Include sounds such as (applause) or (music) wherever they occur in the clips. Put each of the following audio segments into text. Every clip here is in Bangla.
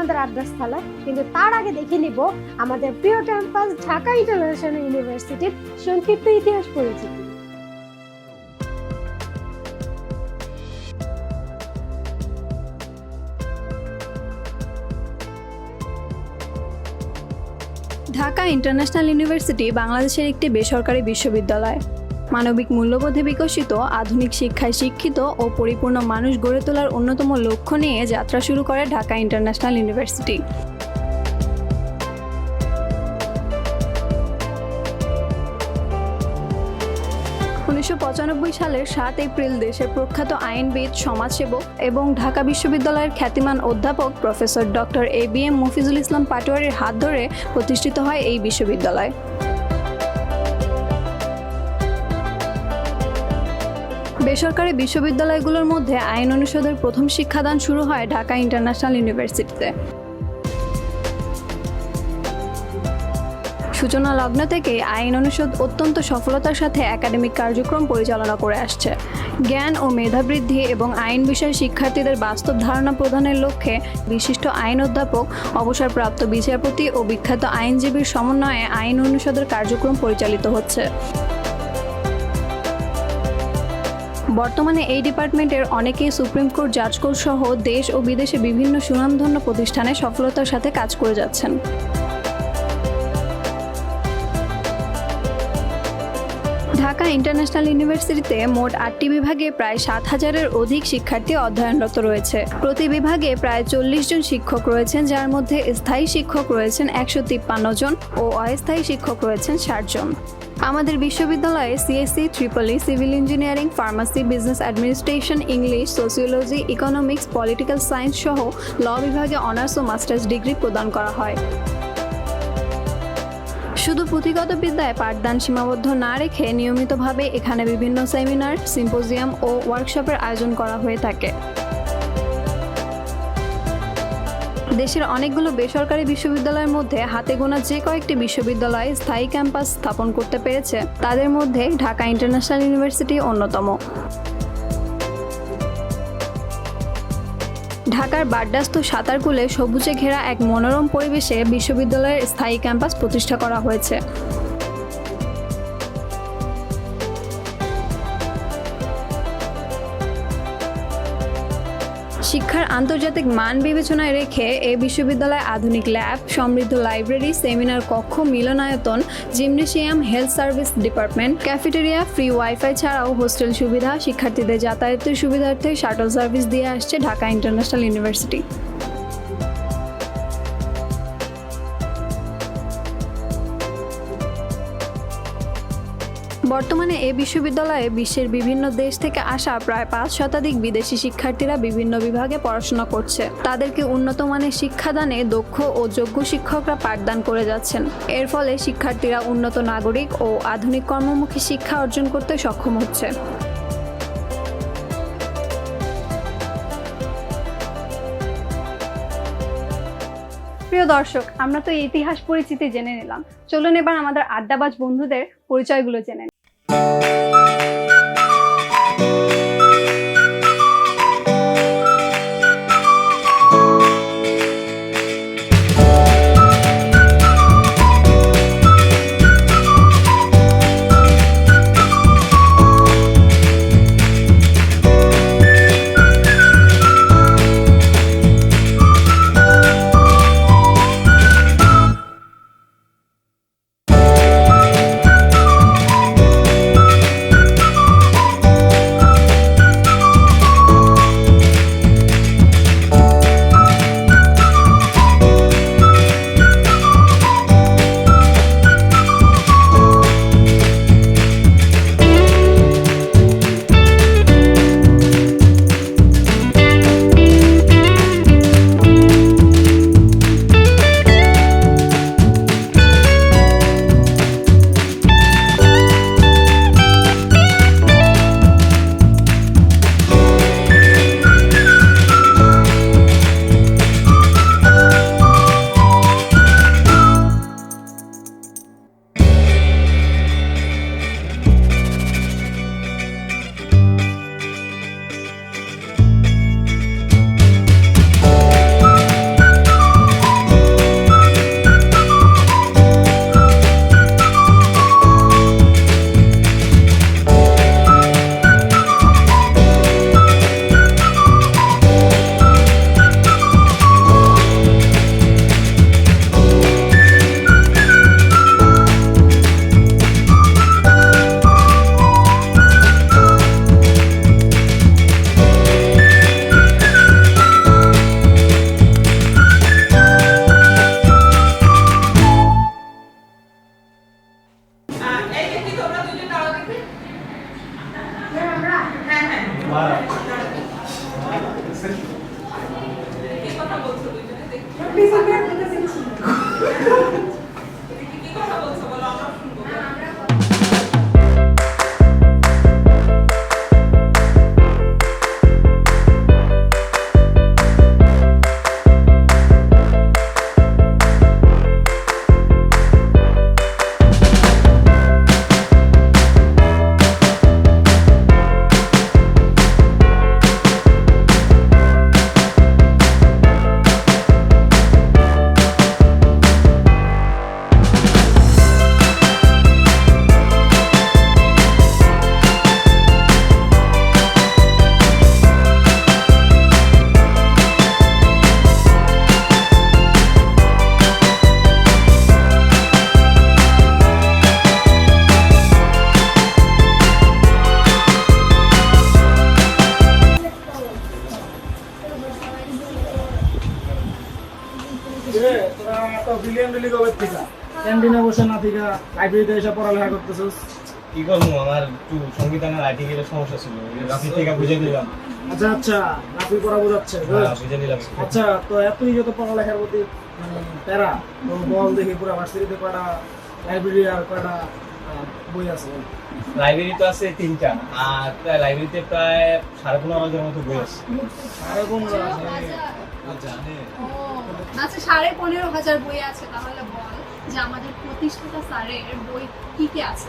আমাদের আড্ডাস্থলায় কিন্তু তার আগে দেখে নিব আমাদের প্রিয় ক্যাম্পাস ঢাকা ইন্টারন্যাশনাল ইউনিভার্সিটির সংক্ষিপ্ত ইতিহাস পরিচিতি। ঢাকা ইন্টারন্যাশনাল ইউনিভার্সিটি বাংলাদেশের একটি বেসরকারি বিশ্ববিদ্যালয়। মানবিক মূল্যবোধে বিকশিত, আধুনিক শিক্ষায় শিক্ষিত ও পরিপূর্ণ মানুষ গড়ে তোলার অন্যতম লক্ষ্য নিয়ে যাত্রা শুরু করে ঢাকা ইন্টারন্যাশনাল ইউনিভার্সিটি। উনিশশো পঁচানব্বই সালের সাত এপ্রিল দেশের প্রখ্যাত আইনবিদ, সমাজসেবক এবং ঢাকা বিশ্ববিদ্যালয়ের খ্যাতিমান অধ্যাপক professor doctor A B M Mofizul Islam পাটোয়ারির হাত ধরে প্রতিষ্ঠিত হয় এই বিশ্ববিদ্যালয়। বেসরকারি বিশ্ববিদ্যালয়গুলোর মধ্যে আইন অনুষদের প্রথম শিক্ষাদান শুরু হয় ঢাকা ইন্টারন্যাশনাল ইউনিভার্সিটিতে। সূচনা লগ্ন থেকে আইন অনুষদ অত্যন্ত সফলতার সাথে একাডেমিক কার্যক্রম পরিচালনা করে আসছে। জ্ঞান ও মেধাবৃদ্ধি এবং আইন বিষয়ে শিক্ষার্থীদের বাস্তব ধারণা প্রদানের লক্ষ্যে বিশিষ্ট আইন অধ্যাপক, অবসরপ্রাপ্ত বিচারপতি ও বিখ্যাত আইনজীবীর সমন্বয়ে আইন অনুষদের কার্যক্রম পরিচালিত হচ্ছে। বর্তমানে এই ডিপার্টমেন্টের অনেকেই সুপ্রিম কোর্ট জাজ কোর্ট সহ দেশ ও বিদেশে বিভিন্ন সুনামধন্য প্রতিষ্ঠানে সফলতার সাথে কাজ করে যাচ্ছেন। ঢাকা ইন্টারন্যাশনাল ইউনিভার্সিটিতে মোট আটটি বিভাগে প্রায় সাত হাজারের অধিক শিক্ষার্থী অধ্যয়নরত রয়েছে। প্রতি বিভাগে প্রায় চল্লিশ জন শিক্ষক রয়েছেন, যার মধ্যে স্থায়ী শিক্ষক রয়েছেন একশো তিপ্পান্ন জন ও অস্থায়ী শিক্ষক রয়েছেন ষাট জন। আমাদের বিশ্ববিদ্যালয়ে CSC triple E civil engineering pharmacy business administration English sociology economics political science সহ ল বিভাগে অনার্স ও মাস্টার্স ডিগ্রি প্রদান করা হয়। শুধু পুঁথিগত বিদ্যায় পাঠদান সীমাবদ্ধ না রেখে নিয়মিতভাবে এখানে বিভিন্ন সেমিনার সিম্পোজিয়াম ও ওয়ার্কশপের আয়োজন করা হয়ে থাকে। দেশের অনেকগুলো বেসরকারি বিশ্ববিদ্যালয়ের মধ্যে হাতে গোনা যে কয়েকটি বিশ্ববিদ্যালয় স্থায়ী ক্যাম্পাস স্থাপন করতে পেরেছে, তাদের মধ্যে ঢাকা ইন্টারন্যাশনাল ইউনিভার্সিটি অন্যতম। ঢাকার বাড্ডাস্ত সাঁতারকুলে সবুজে ঘেরা এক মনোরম পরিবেশে বিশ্ববিদ্যালয়ের স্থায়ী ক্যাম্পাস প্রতিষ্ঠা করা হয়েছে। আন্তর্জাতিক মান বিবেচনায় রেখে এ বিশ্ববিদ্যালয়ে আধুনিক ল্যাব, সমৃদ্ধ লাইব্রেরি, সেমিনার, কক্ষ, মিলনায়তন, gymnasium, health service department, cafeteria, free wifi ছাড়াও হোস্টেল সুবিধা, শিক্ষার্থীদের যাতায়াতের সুবিধার্থে শাটল সার্ভিস দিয়ে আসছে ঢাকা ইন্টারন্যাশনাল ইউনিভার্সিটি। বর্তমানে এ বিশ্ববিদ্যালয়ে বিশ্বের বিভিন্ন দেশ থেকে আসা প্রায় পাঁচ শতাধিক বিদেশি শিক্ষার্থীরা বিভিন্ন বিভাগে পড়াশোনা করছে। তাদেরকে উন্নত মানের শিক্ষাদানে দক্ষ ও যোগ্য শিক্ষকরা পাঠদান করে যাচ্ছেন। এর ফলে শিক্ষার্থীরা উন্নত নাগরিক ও আধুনিক কর্মমুখী শিক্ষা অর্জন করতে সক্ষম হচ্ছে। প্রিয় দর্শক, আমরা তো ইতিহাস পরিচিতি জেনে নিলাম। চলুন এবার আমাদের আড্ডাবাজ বন্ধুদের পরিচয়গুলো জেনে নিই। কি তোমরা দুজন দাঁড়াও দেখি হ্যাঁ হ্যাঁ কথা বলছো দুজনে দেখি (laughs) লাইব্রেরিতে এসে পড়ালেখা করতেছিস? কি করব? আমার একটু সংবিধানের আর্টিকেলের সমস্যা ছিল। রাফি থেকে বুঝে দিলাম আচ্ছা আচ্ছা রাফি পড়া বোঝাচ্ছে হ্যাঁ, বুঝে নিলাম। আচ্ছা তো এতই যত পড়ালেখার প্রতি মানে প্যারা তো বল দেখি পুরো ভার্সিটিতে কয়টা লাইব্রেরি আর আহ, বই আছে? লাইব্রেরি তো আছে তিনটা আর প্রায় লাইব্রেরিতে প্রায় সাড়ে পনেরো হাজার মতো বই আছে। সাড়ে পনেরো আছে। আচ্ছা সাড়ে পনেরো হাজার বই আছে তাহলে বল। যে আমাদের প্রতিষ্ঠাতা স্যারের বই কি কি আছে?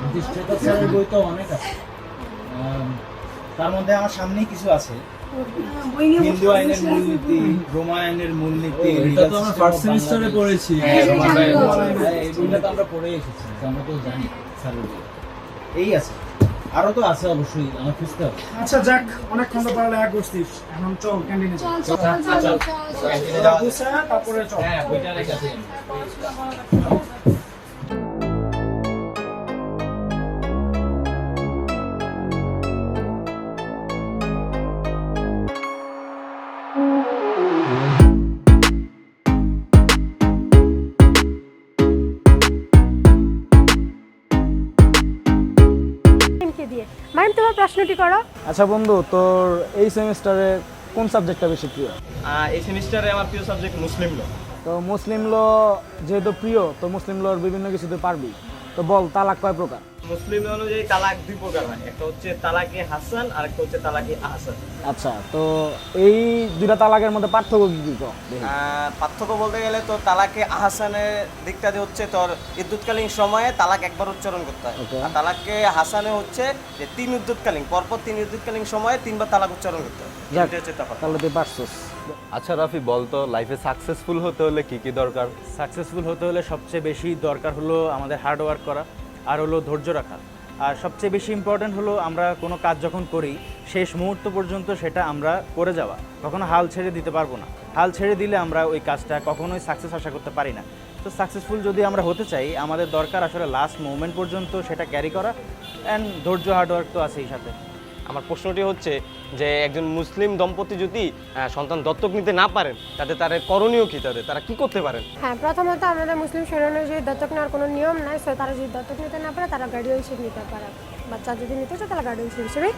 প্রতিষ্ঠাতা স্যারের বই তো অনেক আছে। তার মধ্যে আমার সামনেই কিছু আছে। হিন্দু আইনের মূলনীতি রোমা আইনের মূলনীতি এটা তো আমরা ফার্স্ট সেমিস্টারে পড়েছি। হ্যাঁ। হ্যাঁ, এই বইটা তো আমরা পড়ে এসেছি তো আমরা তো জানি স্যারের বই। এই আছে। আরও তো আছে অবশ্যই আমার খুঁজতে হবে। আচ্ছা যাক অনেকক্ষণ তো এক করছিস এখন চল ক্যান্টিনে চল চল চল চল চল তারপরে চল। হ্যাঁ বইটা রেখে কে মাইম তোমার প্রশ্নটি করো। আচ্ছা বন্ধু তোর এই সেমিস্টারে কোন সাবজেক্টটা বেশি প্রিয়? এই সেমিস্টারে আমার প্রিয় সাবজেক্ট মুসলিম ল। তো মুসলিম ল যেহেতু প্রিয় তো মুসলিম লর বিভিন্ন কিছু তুই পারবি। তো বল তালাক কয় প্রকার? মুসলিম অনুযায়ী তালাক দুই প্রকার হয়। একটা হচ্ছে তালাকে হাসান আর একটা হচ্ছে তালাকে আহসান। আচ্ছা তো এই দুইটা তালাকের মধ্যে পার্থক্য কি কি পার্থক্য বলতে গেলে তো তালাকে আহসানের দিকটা যে হচ্ছে তোর বিদ্যুৎকালীন সময়ে তালাক একবার উচ্চারণ করতে হয়. আর তালাকে হাসানে হচ্ছে যে তিন বিদ্যুৎকালীন পরপর তিন বিদ্যুৎকালীন সময়ে তিনবার তালাক উচ্চারণ করতে হয়। তাহলে তুই পারছিস। আচ্ছা রাফি, বলতো লাইফে সাকসেসফুল হতে হলে কি কি দরকার? সাকসেসফুল হতে হলে সবচেয়ে বেশি দরকার হলো আমাদের হার্ড ওয়ার্ক করা আর হলো ধৈর্য রাখা। আর সবচেয়ে বেশি ইম্পর্ট্যান্ট হলো আমরা কোনো কাজ যখন করি, শেষ মুহূর্ত পর্যন্ত সেটা আমরা করে যাওয়া। কখনো হাল ছেড়ে দিতে পারব না। হাল ছেড়ে দিলে আমরা ওই কাজটা কখনোই সাকসেস আশা করতে পারি না। তো সাকসেসফুল যদি আমরা হতে চাই, আমাদের দরকার আসলে লাস্ট মোমেন্ট পর্যন্ত সেটা ক্যারি করা অ্যান্ড ধৈর্য হার্ড ওয়ার্ক তো আছেই সাথে। আমার প্রশ্নটি হচ্ছে যে একজন মুসলিম দম্পতি যদি সন্তান দত্তক নিতে না পারেন তাতে তার করণীয় কি তাদের? তারা কি করতে পারেন? হ্যাঁ প্রথমত আমাদের মুসলিম শরীরে অনুযায়ী দত্তক নেওয়ার কোনো নিয়ম নাই সো তারা যদি দত্তক নিতে না পারে তারা গার্ডিয়ানশিপ নিতে পারে। বাচ্চা যদি নিতে চায় তারা গার্ডিয়ানশিপ হিসেবে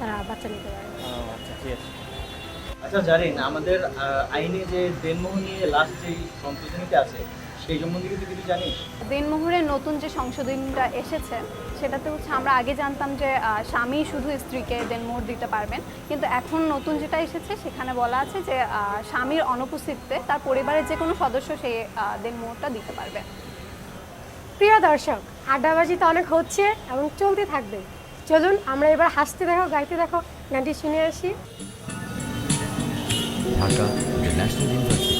তারা বাচ্চা নিতে পারে। আচ্ছা ঠিক আছে। আচ্ছা জানেন আমাদের আইনে যে দেনমোহর নিয়ে লাস্ট যে সংশোধনীতে আছে সেই সম্বন্ধে কিছু কিছু জানিস? দিনমোহরের নতুন যে সংশোধনীটা এসেছে সেটাতে হচ্ছে আমরা আগে জানতাম যে স্বামী শুধু স্ত্রীকে দেনমোহর দিতে পারবেন। কিন্তু এখন নতুন যেটা এসেছে সেখানে বলা আছে যে স্বামীর অনুপস্থিতিতে তার পরিবারের যে কোনো সদস্য সেই দেনমোহরটা দিতে পারবে। প্রিয় দর্শক আড্ডাবাজি তো অনেক হচ্ছে এবং চলতে থাকবে। চলুন আমরা এবার হাসতে দেখো গাইতে দেখো গানটি শুনে আসি। Dhaka international university.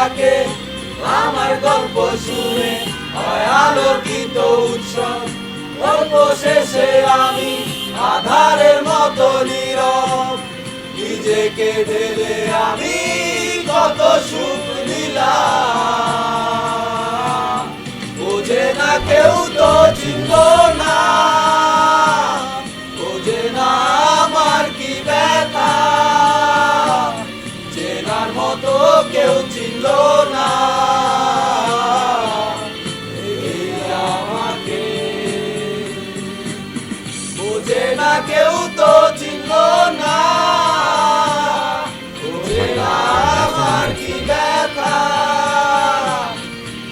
আঁকে আমার গল্প শুনে হয় আলোকিত উৎসব। গল্প শেষে আমি আধারের মতো নীরব। নিজেকে ঢেলে আমি কত সুখ নিলাম। বোঝে না কেউ তো চিনল না। বোঝে না আমার কি ব্যথা। চেনার মতো কেউ কেউ তো চিনল না আমার কি ব্যথা।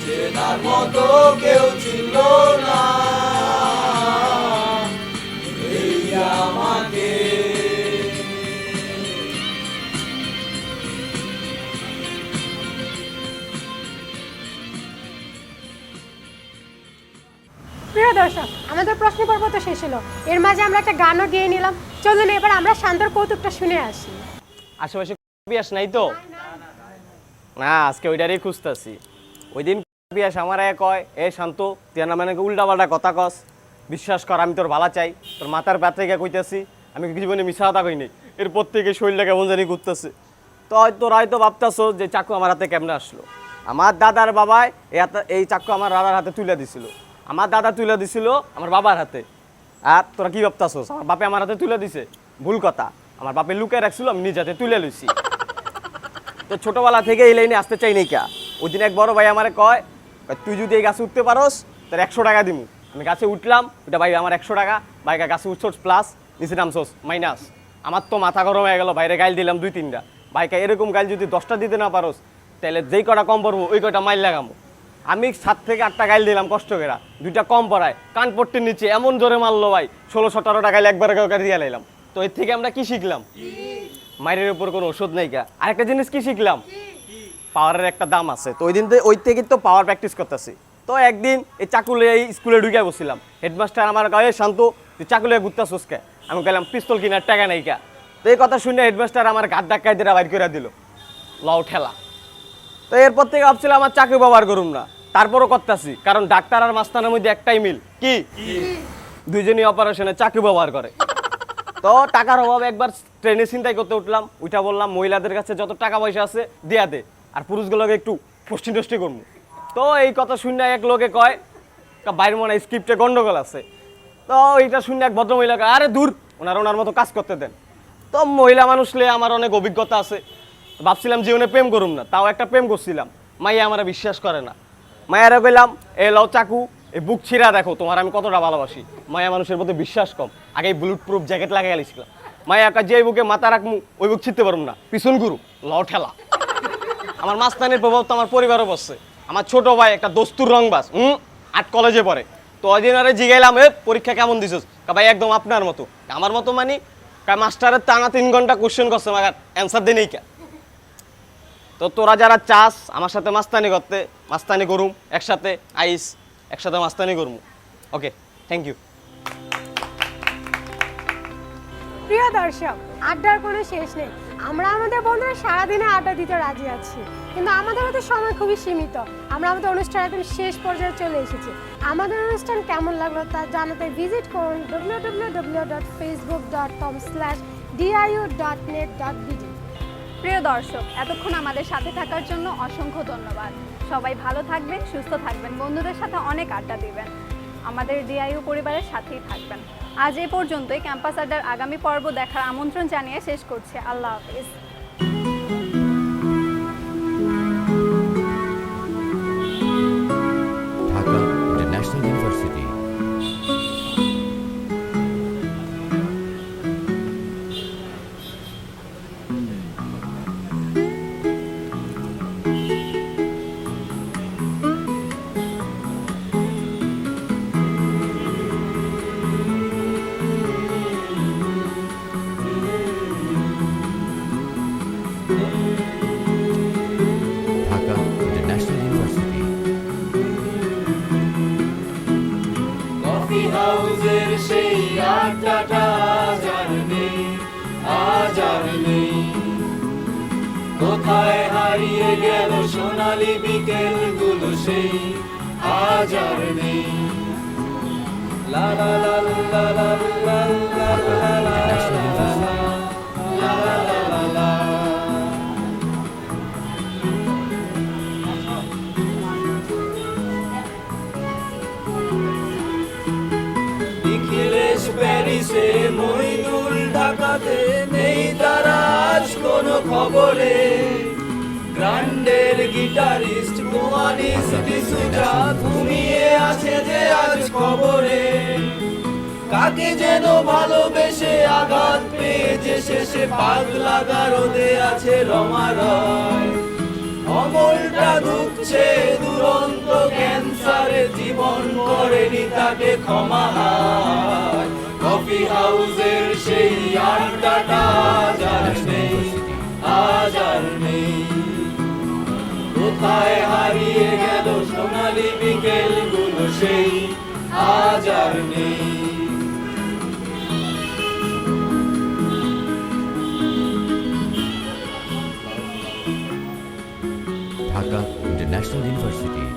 চেনার মতো কেউ প্রশ্ন পর্ব তো শেষ হলো। এর মাঝে আমরা একটা গানও গিয়ে নিলাম। চলুন এবার আমরা শান্তর কৌতুকটা শুনে আসি। আশেপাশে পিয়াস নাই তো? না, আজকে ওইটারই খুঁজতেছি। ওই দিন পিয়াস আমার এক কয়, এ শান্ত, তুই না মানে উল্টা পাল্টা কথা কস। বিশ্বাস কর, আমি তোর ভালা চাই। তোর মাথার ব্যথা গিয়ে কইতেছি, আমি জীবনে মিশা কথা কইনি এর প্রত্যেকে শরীরটা কেমন জানি করতেছে তো হয়তো হয়তো ভাবতেছো যে চাকু আমার হাতে কেমনে আসলো? আমার দাদার হাতে- এই চাকু আমার দাদার হাতে তুলে দিছিল। আমার দাদা তুলে দিছিল আমার বাবার হাতে। আর তোরা কি ভাবতাছোস? আমার বাপে আমার হাতে তুলে দিছে। ভুল কথা। আমার বাপে লুকে রাখছিল, আমি নিজ হাতে তুলে লইছি। তো ছোটবেলা থেকে এই লাইনে আসতে চাই নাই কা ওই দিন এক বড় ভাই আমারে কয় তুই যদি এই গাছে উঠতে পারোস তার একশো টাকা দিমু। আমি গাছে উঠলাম ওটা ভাই আমার একশো টাকা বাইকা গাছে উঠছোস প্লাস নিচে নামছোস মাইনাস আমার তো মাথা গরম হয়ে গেল, বাইরে গাইল দিলাম দুই তিনটা। বাইকা এরকম গাইল যদি দশটা দিতে না পারোস, তাহলে যেই কটা কম পড়ব, ওই কটা মাইল লাগামো। আমি সাত থেকে আটটা গাইল দিলাম কষ্ট করে। দুইটা কম পড়ায়। কানপট্টির নিচে এমন জোরে মারলো ভাই ষোলো সতেরোটা গাইল একবার দিয়ে লাইলাম। তো এর থেকে আমরা কি শিখলাম? মায়ের উপর কোনো ওষুধ নেই গা আরেকটা জিনিস কি শিখলাম? পাওয়ারের একটা দাম আছে। তো ওই দিন ওই থেকে তো পাওয়ার প্র্যাকটিস করতেছি। তো একদিন এই চাকুলে এই স্কুলে ঢুকে বসছিলাম। হেডমাস্টার আমার গায়ে শান্ত তুই চাকুলে ঘুরতে সুস্কে আমি গেলাম পিস্তল কিনার টাকা নেই কা। তো এই কথা শুনে হেডমাস্টার আমার গাদ ডাক্কাই দিয়ে বাইর করে দিল লও ঠেলা। তো এরপর থেকে ভাবছিলাম আমার চাকরি ব্যবহার করুম না। তারপরও করতেছি কারণ ডাক্তার আর মাস্তানের মধ্যে একটাই মিল। কি? দুইজনই অপারেশনে চাকরি ব্যবহার করে। তো টাকার অভাবে একবার ট্রেনে চিন্তাই করতে উঠলাম ওইটা বললাম মহিলাদের কাছে যত টাকা পয়সা আছে দিয়া দে। আর পুরুষগুলোকে একটু ফষ্টি টষ্টি করব। তো এই কথা শুনে এক লোকে কয় বাইরে মনে হয় স্ক্রিপ্টে গন্ডগোল আছে। তো এইটা শুনে এক ভদ্র মহিলা কয়, আরে দূর ওনার ওনার মতো কাজ করতে দেন। তো মহিলা মানুষ লে আমার অনেক অভিজ্ঞতা আছে। ভাবছিলাম জীবনে প্রেম করুম না তাও একটা প্রেম করছিলাম। মাইয়া আমার বিশ্বাস করে না। মায়েরা কইলাম এ লও চাকু, এই বুক ছিঁড়া দেখো, তোমার আমি কতটা ভালোবাসি। মায়া মানুষের মধ্যে বিশ্বাস কম। আগে বুলেট প্রুফ জ্যাকেট লাগিয়ে গেছিলাম মায়া একা যে বুকে মাথা রাখমু, ওই বুক ছিঁড়তে পারুম না। পিছন গুরু লও ঠেলা। আমার মাস্তানের প্রভাব তো আমার পরিবারও বসছে আমার ছোট ভাই একটা দস্তুর রংবাস হুম, আট কলেজে পড়ে। তো ওই আরে জিগাইলাম, এ, পরীক্ষা কেমন দিছিস? কা ভাই, একদম আপনার মতো। আমার মতো মানে মাস্টারের টানা তিন ঘণ্টা কোশ্চেন করছে, মাগার অ্যান্সার দেই নেই কা। তো তোরা যারা চাস, আমার সাথে মাস্তানি করতে, মাস্তানি করুম, একসাথে আইস, একসাথে মাস্তানি করুম। ওকে থ্যাংক ইউ প্রিয় দর্শক, আড্ডার কোনো শেষ নেই। আমরা আমাদের বন্ধুরা সারাদিনে আড্ডা দিতে রাজি আছি। কিন্তু আমাদের হাতে সময় খুবই সীমিত। আমরা আমাদের অনুষ্ঠান একদম শেষ পর্যায়ে চলে এসেছি। আমাদের অনুষ্ঠান কেমন লাগল তা জানাতে ভিজিট করুন W W W dot Facebook dot com slash DIU dot net dot প্রিয় দর্শক, এতক্ষণ আমাদের সাথে থাকার জন্য অসংখ্য ধন্যবাদ। সবাই ভালো থাকবেন, সুস্থ থাকবেন, বন্ধুদের সাথে অনেক আড্ডা দিবেন। আমাদের ডিআইও পরিবারের সাথেই থাকবেন। আজ এ পর্যন্তই, ক্যাম্পাস আড্ডার আগামী পর্ব দেখার আমন্ত্রণ জানিয়ে শেষ করছে। আল্লাহ হাফিজ। গেল সোনালি বিকেলগুলো সেই আজ আর নেই প্যারিসে মইনুল ঢাকাতে নেই তারা আজ কোনো খবরে গ্রান্ডের গিটারিস্ট মোয়ানিস ঘুমিয়ে আছে যে আজ খবরে। কাকে যেন ভালোবেসে আঘাত পেয়ে যে শেষে পাগলা গারদে আছে রমারয় অমলটা ধুকছে দুরন্ত ক্যান্সারে জীবন করেনি তাকে ক্ষমা। কফি হাউসের সেই আড্ডাটা আজ কোথায় হারিয়ে গেল সোনালি বিকেলগুলো সেই আজ আর নেই। Dhaka international university.